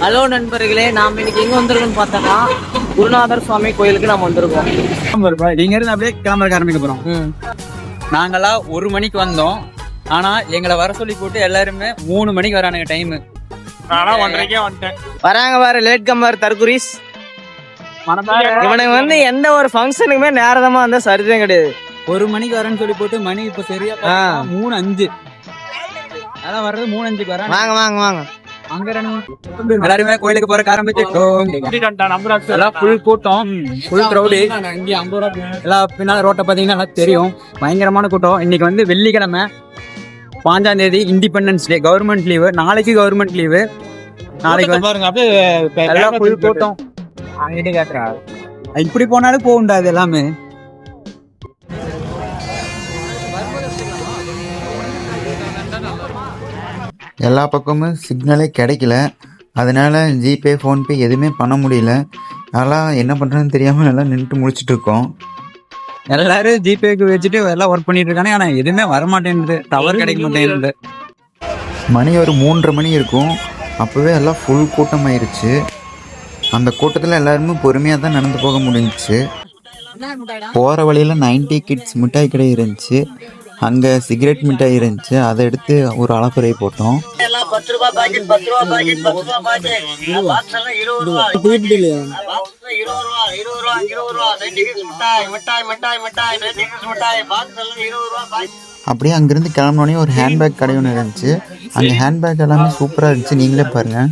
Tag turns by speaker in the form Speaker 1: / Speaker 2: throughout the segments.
Speaker 1: Hello நண்பர்களே நாம் இன்னைக்கு எங்க வந்திருக்கோம்னு பார்த்தோம்னா குருநாதர் சுவாமி கோயிலுக்கு நாம் வந்திருக்கோம்.
Speaker 2: இங்க இருந்து அப்படியே கிளம்புறதுக்கு ஆரம்பிக்க போறோம்.
Speaker 1: ம்.
Speaker 2: நாங்கெல்லாம் ஒரு மணிக்கு வந்தோம். ஆனா எங்களை வர சொல்லி போட்டு எல்லாருமே மூணு மணிக்கு வரானுங்க டைம்
Speaker 1: வராங்க பாரு லேட் கம்மர் தர்குரிஸ் இவனுக்கு வந்து எந்த ஒரு ஃபங்க்ஷனுக்குமே நேரதமா வந்தா சரிதான் கிடையாது.
Speaker 2: ஒரு மணிக்கு வரேன்னு சொல்லி போட்டு மணி இப்ப சரியா. மூணு அஞ்சு. அதான் வர்றது மூணு அஞ்சுக்கு வரான்
Speaker 1: வாங்க வாங்க வாங்க.
Speaker 2: எல்லாருமே கோயிலுக்கு போற ஆரம்பிச்சிட்டோம் எல்லாம் ஃபுல் கூட்டம் ஃபுல் க்ரௌடு எல்லாம் பின்னால ரோட்டை பாத்தீங்கன்னா நல்லா தெரியும். பயங்கரமான கூட்டம். இன்னைக்கு வந்து வெள்ளிக்கிழமை பாஞ்சாம் தேதி இண்டிபெண்டன்ஸ் டே கவர்மெண்ட் லீவு நாளைக்கு கவர்மெண்ட் லீவு நாளைக்கு வந்து
Speaker 3: பாருங்க அப்படியே
Speaker 2: எல்லாம் ஃபுல் கூட்டம். இப்படி போனாலும் போகுண்டா இது எல்லாமே.
Speaker 4: எல்லா பக்கமும் சிக்னலே கிடைக்கல. அதனால ஜிபே ஃபோன்பே எதுவுமே பண்ண முடியல. அதெல்லாம் என்ன பண்ணுறதுன்னு தெரியாமல் எல்லாம் நின்றுட்டு முடிச்சிட்டு இருக்கோம்.
Speaker 2: எல்லாரும் ஜிபேக்கு வச்சுட்டு எல்லாம் ஒர்க் பண்ணிட்டு இருக்காங்க ஆனா எதுவுமே வர மாட்டேங்குது டவர் கிடைக்க மாட்டேங்குது
Speaker 4: மணி ஒரு மூன்றரை மணி இருக்கும். அப்போவே எல்லாம் ஃபுல் கூட்டமாயிருச்சு. அந்த கூட்டத்தில் எல்லாருமே பொறுமையாக தான் நடந்து போக முடிஞ்சுச்சு. போகிற வழியில் 90 கிட்ஸ் மிட்டாய் கடை இருந்துச்சு. அங்கே சிகரெட் மிட்டாய் இருந்துச்சு. அதை எடுத்து ஒரு அளப்புரை போட்டோம். அப்படியே அங்கேருந்து கிளம்பினோடனே ஒரு ஹேண்ட்பேக் கடை ஒன்று இருந்துச்சு. அந்த ஹேண்ட்பேக் எல்லாமே சூப்பராக இருந்துச்சு. நீங்களே பாருங்கள்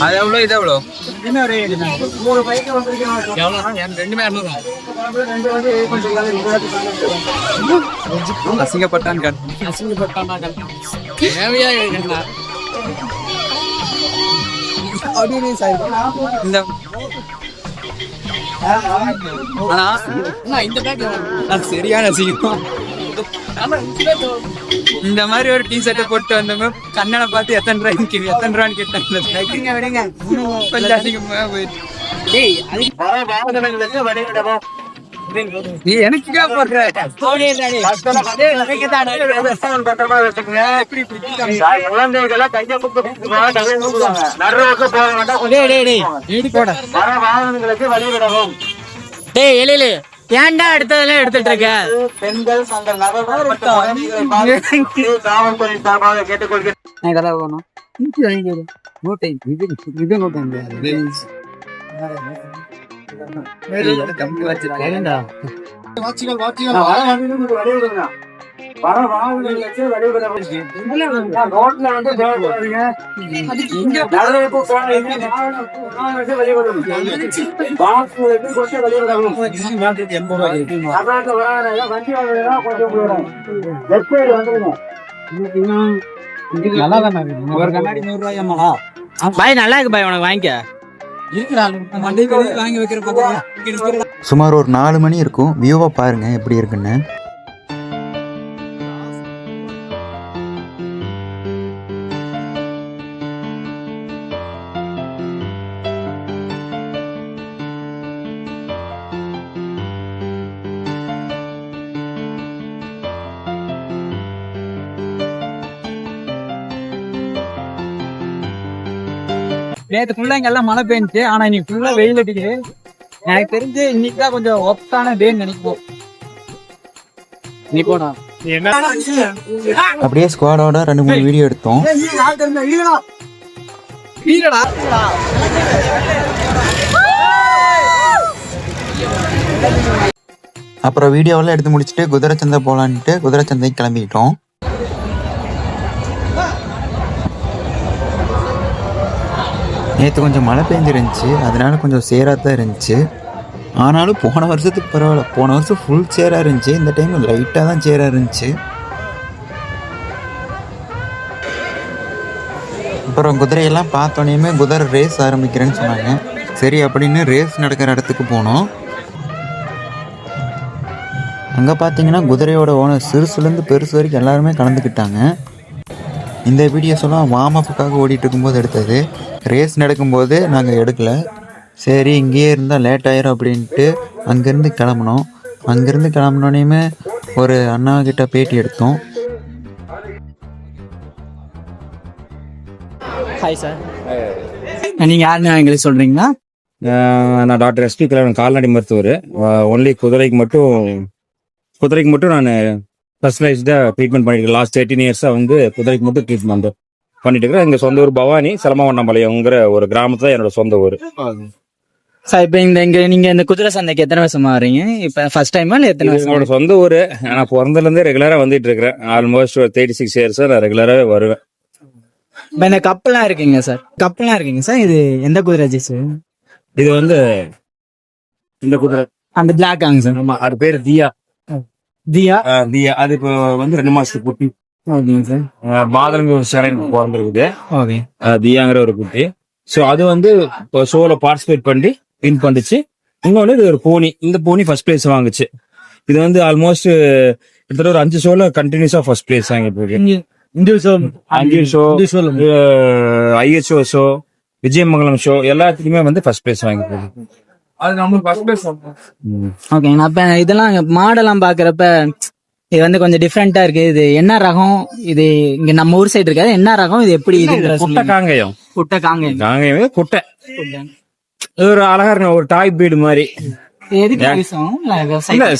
Speaker 2: அது எவ்வளோ இது எவ்வளோ ரெண்டுமே அசிங்கப்பட்டான் கட் இந்த ஆனா அது சரியான அசிங்கம். இந்த மாதிரி ஒரு டீ ஷர்ட்டை போட்டு வந்தவங்க கண்ணனை பார்த்து எத்தனை ரூபாய்க்கு எத்தனை ரூபான்னு கேட்டாங்க கொஞ்சம் அசிங்கமா போயிடுச்சு நீ எனக்கு போடுற?
Speaker 1: டேய் எழிலு ஏன்டா எடுத்ததெல்லாம் எடுத்துட்டு இருக்க
Speaker 4: பெண்கள்
Speaker 2: இதெல்லாம் வேணும் நூற்றி இது நூற்றி
Speaker 4: வாட்சிகள் வாட்சிகள் வர வாகனங்களுக்கு ரோட்ல வந்து வந்துருங்க.
Speaker 2: நல்லா தானே ஒரு கண்ணாடி நூறு ரூபாயாமாடா
Speaker 1: பாய் நல்லா இருக்கு பாய் உனக்கு வாங்கிக்க.
Speaker 2: மண்டிக்கு வாங்கி வைக்கிற பார்த்தா
Speaker 4: சுமார் ஒரு நாலு மணி இருக்கும். வியூவை பாருங்க எப்படி இருக்குன்னு.
Speaker 2: நேத்து ஃபுல்லா இங்க எல்லாம் மழை பெஞ்சுச்சு. ஆனா இன்னைக்கு ஃபுல்லா வெயில் அடிக்குது. எனக்கு தெரிஞ்சு இன்னைக்கு தான் கொஞ்சம் ஒப்டான டேன்னு நினைப்போம். நீ போடா.
Speaker 4: அப்படியே ஸ்குவாடோட ரெண்டு மூணு வீடியோ எடுத்தோம். அப்புறம் வீடியோவெல்லாம் எடுத்து முடிச்சுட்டு குதிரை சந்தை போகலான்ட்டு குதிரை சந்தைக்கு கிளம்பிக்கிட்டோம். நேற்று கொஞ்சம் மழை பெஞ்சிருந்துச்சி. அதனால் கொஞ்சம் சேராக தான் இருந்துச்சு. ஆனாலும் போன வருஷத்துக்கு பரவாயில்ல. போன வருஷம் ஃபுல் சேராக இருந்துச்சு. இந்த டைம் லைட்டாக தான் சேராக இருந்துச்சு. அப்புறம் குதிரையெல்லாம் பார்த்தோன்னே குதிரை ரேஸ் ஆரம்பிக்கிறேன்னு சொன்னாங்க. சரி அப்படின்னு ரேஸ் நடக்கிற இடத்துக்கு போனோம். அங்கே பார்த்தீங்கன்னா குதிரையோட ஓனர் சிறுசுலேருந்து பெருசு வரைக்கும் எல்லாருமே கலந்துக்கிட்டாங்க. இந்த வீடியோஸ் எல்லாம் வார்ம் அப்புக்காக ஓடிட்டு இருக்கும்போது எடுத்தது. ரேஸ் நடக்கும்போது நாங்கள் எடுக்கல. சரி இங்கேயே இருந்தால் லேட் ஆயிரும் அப்படின்ட்டு அங்கேருந்து கிளம்புனோம். அங்கேருந்து கிளம்புனோனையுமே ஒரு அண்ணா கிட்ட பேட்டி எடுத்தோம்.
Speaker 2: ஹாய் சார் நீங்க யாருன்னு எங்களுக்கு சொல்றீங்களா?
Speaker 3: ஆஹ் நான் டாக்டர் எஸ்பி கல்யாணம் கால்நடை மருத்துவர். ஒன்லி குதிரைக்கு மட்டும் குதிரைக்கு மட்டும் நான் ஸ்பெஷலைஸ்டாக ட்ரீட்மெண்ட் பண்ணிட்டு லாஸ்ட் தேர்ட்டின் இயர்ஸாக வந்து குதிரைக்கு மட்டும் ட்ரீட்மெண்ட் பண்ணிட்டு இருக்கிறேன் எங்கள் சொந்த ஊர் பவானி செலமவண்ணாம்பாளையங்கிற ஒரு கிராமத்து தான் என்னோட சொந்த ஊர்.
Speaker 2: சார் இப்போ இந்த இங்க நீங்க இந்த குதிரை சந்தைக்கு எத்தனை வருஷமா வரீங்க இப்ப ஃபர்ஸ்ட் டைமா இல்ல எத்தனை வருஷம்?
Speaker 3: என்னோட சொந்த ஊர். நான் பிறந்ததுலேருந்தே ரெகுலராக வந்துட்டு இருக்கிறேன். ஆல்மோஸ்ட் ஒரு தேர்ட்டி சிக்ஸ் இயர்ஸாக நான் ரெகுலராகவே வருவேன்.
Speaker 2: இப்ப இந்த கப்பெல்லாம் இருக்குங்க சார் கப்பெல்லாம் இருக்குங்க சார் இது எந்த குதிரை ஜிஸ்
Speaker 3: இது வந்து இந்த குதிரை.
Speaker 2: அந்த பிளாக் ஆங்க சார்
Speaker 3: ஆமா அது பேர் தியா.
Speaker 2: தியா?
Speaker 3: தியா. அது இப்போ வந்து ரெண்டு மாசத்துக்கு குட்டி.
Speaker 2: ஓகேங்க சார்.
Speaker 3: சிறைன்னு பிறந்திருக்குது.
Speaker 2: ஓகே.
Speaker 3: தியாங்கிற ஒரு குட்டி. ஸோ அது வந்து இப்போ ஷோல பார்ட்டிசிபேட் பண்ணி வின் பண்ணுச்சு. இன்னொன்று இது ஒரு போனி. இந்த போனி ஃபர்ஸ்ட் பிளேஸ் வாங்குச்சு. இது வந்து ஆல்மோஸ்ட் கிட்டத்தட்ட ஒரு அஞ்சு ஷோல கண்டினியூஸா ஃபர்ஸ்ட் பிளேஸ் வாங்கிட்டு இருக்கு show IHO show Vijayamangalam show எல்லாத்துலயுமே வந்து ஃபர்ஸ்ட் பிளேஸ் வாங்கிட்டு இருக்கு ம்.
Speaker 2: ஓகே அப்ப இதெல்லாம் மாடெல்லாம் பாக்குறப்ப இது வந்து கொஞ்சம் டிஃப்ரெண்டா இருக்கு. இது என்ன ரகம்? இது இங்க நம்ம ஊர் சைடு இருக்காது. என்ன ரகம்? இது எப்படி
Speaker 3: இது குட்டை காங்கயம்.
Speaker 2: குட்டை காங்க
Speaker 3: காங்கயம் குட்டை. ஒரு அழகா இருக்கு ஒரு டாய் பீடு மாதிரி.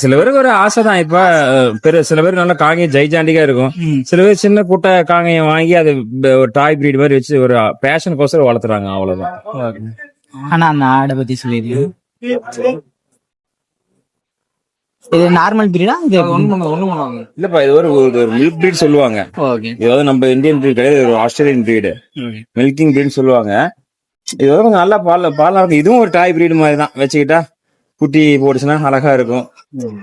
Speaker 3: சில பேருக்கு ஒரு ஆசை தான். இப்ப பெரு சில பேர் நல்லா காங்கேயம் ஜெய்ஜாண்டிகா இருக்கும். சில பேர் சின்ன குட்டை காங்கேயம் வாங்கி அது ஒரு டாய் பிரீட் மாதிரி வச்சு ஒரு பேஷனுக்கோசரம் வளர்த்துறாங்க அவ்வளவுதான்.
Speaker 2: ஆனா அந்த ஆடை பத்தி சொல்லிடுங்க இது நார்மல் பிரீடா இது
Speaker 3: இல்லப்பா இது ஒரு ஒரு மில்க் பிரீட் சொல்லுவாங்க.
Speaker 2: ஓகே
Speaker 3: இது வந்து நம்ம இந்தியன் பிரீட் கிடையாது ஒரு ஆஸ்திரேலியன் பிரீடு மில்கிங் பிரீட் சொல்லுவாங்க. இது வந்து நல்லா பால் பாலா இருக்கும். இதுவும் ஒரு டாய் பிரீடு மாதிரி தான். வச்சுக்கிட்டா குட்டி போட்டுச்சுன்னா அழகா இருக்கும்.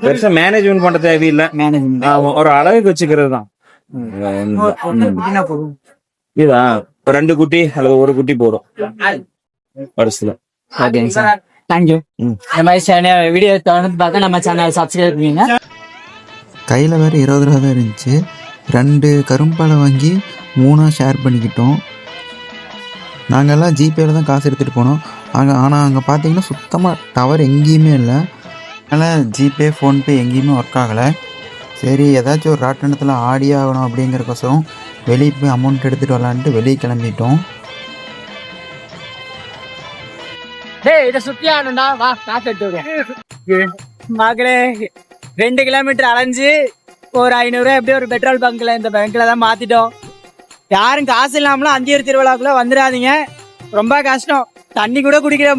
Speaker 3: பெருசா மேனேஜ்மெண்ட் பண்ண தேவையில்லை. ஒரு அழகுக்கு வச்சுக்கிறது தான். இதா ஒரு ரெண்டு குட்டி அல்லது ஒரு குட்டி போடும் வருஷத்துல
Speaker 2: ஓகேங்க சார். தேங்க்யூ
Speaker 3: ம்.
Speaker 2: இந்த மாதிரி வீடியோ தொடர்ந்து பார்க்க நம்ம சேனல் சப்ஸ்கிரைப் பண்ணுங்க
Speaker 4: கையில் வேறு இருபது ரூபா தான் இருந்துச்சு. ரெண்டு கரும்பாலை வாங்கி மூணாக ஷேர் பண்ணிக்கிட்டோம். நாங்கள்லாம் ஜிபேயில் தான் காசு எடுத்துகிட்டு போனோம். அங்கே ஆனால் அங்கே பார்த்தீங்கன்னா சுத்தமாக டவர் எங்கேயுமே இல்லை. அதனால் ஜிபே ஃபோன்பே எங்கேயுமே ஒர்க் ஆகலை. சரி ஏதாச்சும் ஒரு ராட்டணத்தில் ஆடி ஆகணும் அப்படிங்கிறக்கோசரம் வெளியே போய் அமௌண்ட் எடுத்துகிட்டு வரலான்ட்டு வெளியே கிளம்பிட்டோம்.
Speaker 2: டேய் இத சுத்தி ஆடணும்டா வா காத்து எடுத்து மகளே ரெண்டு கிலோமீட்டர் அலைஞ்சு ஒரு ஐநூறு எப்படி ஒரு பெட்ரோல் பங்க்ல இந்த பேங்க்ல தான் மாத்திட்டோம். யாரும் காசு இல்லாமலாம் அந்தியூர் திருவிழாக்குள்ள வந்துடாதீங்க. ரொம்ப கஷ்டம். தண்ணி கூட குடிக்கிற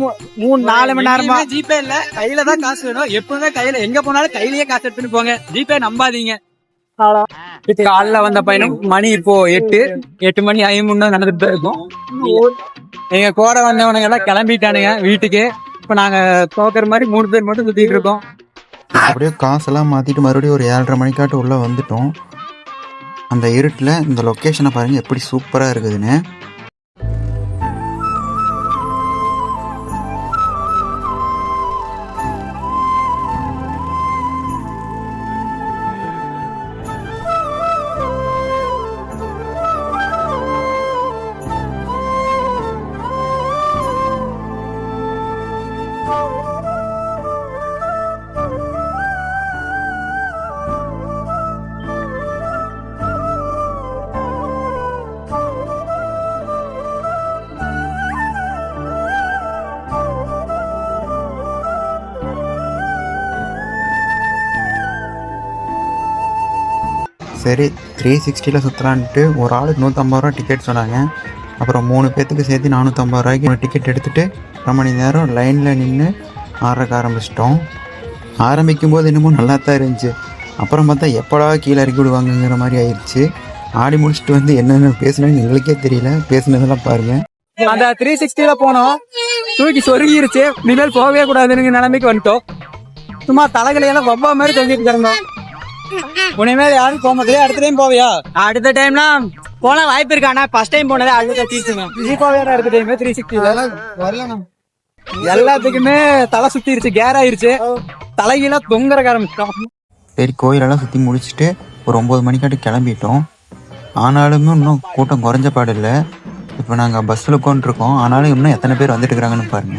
Speaker 2: மூணு நாலு மணி நேரமா. ஜிபே இல்ல. கையில தான் காசு வேணும். எப்பவுமே கையில எங்க போனாலும் கையிலேயே காசு எடுத்துட்டு போங்க. ஜிபே நம்பாதீங்க. காலைல வந்த பையனும் மணி இப்போ எட்டு. எட்டு மணி ஐம்பது நடந்துட்டு தான் இருக்கும். எங்க கூட வந்தவனுங்க எல்லாம் கிளம்பிட்டானுங்க வீட்டுக்கு. இப்ப நாங்க தோக்குற மாதிரி மூணு பேர் மட்டும் சுத்திட்டு இருக்கோம்.
Speaker 4: அப்படியே காசெல்லாம் மாற்றிட்டு மறுபடியும் ஒரு ஏழரை மணிக்காட்டு உள்ளே வந்துட்டோம். அந்த இருட்டில் இந்த லொக்கேஷனை பாருங்கள் எப்படி சூப்பராக இருக்குதுன்னு. சரி த்ரீ சிக்ஸ்டியில் சுற்றலான்ட்டு ஒரு ஆளுக்கு நூற்றம்பது ரூபா டிக்கெட் சொன்னாங்க. அப்புறம் மூணு பேர்த்துக்கு சேர்த்து நானூற்றம்பது ரூபாய்க்கு ஒரு டிக்கெட் எடுத்துகிட்டு அரை மணி நேரம் லைனில் நின்று ஆடுறக்க ஆரம்பிச்சிட்டோம். ஆரம்பிக்கும் போது என்னமோ நல்லா தான் இருந்துச்சு. அப்புறம் பார்த்தா எப்படா கீழே இறக்கி விடுவாங்கங்கிற மாதிரி ஆயிடுச்சு. ஆடி முடிச்சுட்டு வந்து என்னென்ன பேசுனேன்னு எங்களுக்கே தெரியல. பேசுனதெல்லாம் பாருங்கள்
Speaker 2: அந்த த்ரீ சிக்ஸ்டியில் போனோம். தூக்கி சொருகிருச்சு. இனிமேல் போகவே கூடாதுன்னு நிலைமைக்கு வந்துட்டோம். சும்மா தலைகளையெல்லாம் வவ்வா மாதிரி தொங்கிட்டு இருந்தோம் உனிமேல் யாரும் போக மாட்டேன் அடுத்த டைம் போவியா? அடுத்த டைம்னா போன வாய்ப்பு இருக்கு. ஆனா ஃபர்ஸ்ட் டைம் போனதே அழுத தீர்த்துங்க வேற அடுத்த டைம் த்ரீ சிக்ஸ்டி எல்லாத்துக்குமே தலை சுத்திருச்சு கேர் ஆயிருச்சு. தலைகீழ தொங்குற ஆரம்பிச்சிட்டோம்
Speaker 4: சரி கோயிலெல்லாம் சுற்றி முடிச்சுட்டு ஒரு ஒம்பது மணிக்காட்டு கிளம்பிட்டோம். ஆனாலுமே இன்னும் கூட்டம் குறைஞ்ச பாடு இல்லை. இப்போ நாங்கள் பஸ்ஸில் உட்காந்துருக்கோம் ஆனாலும் இன்னும் எத்தனை பேர் வந்துட்டு இருக்கிறாங்கன்னு பாருங்க.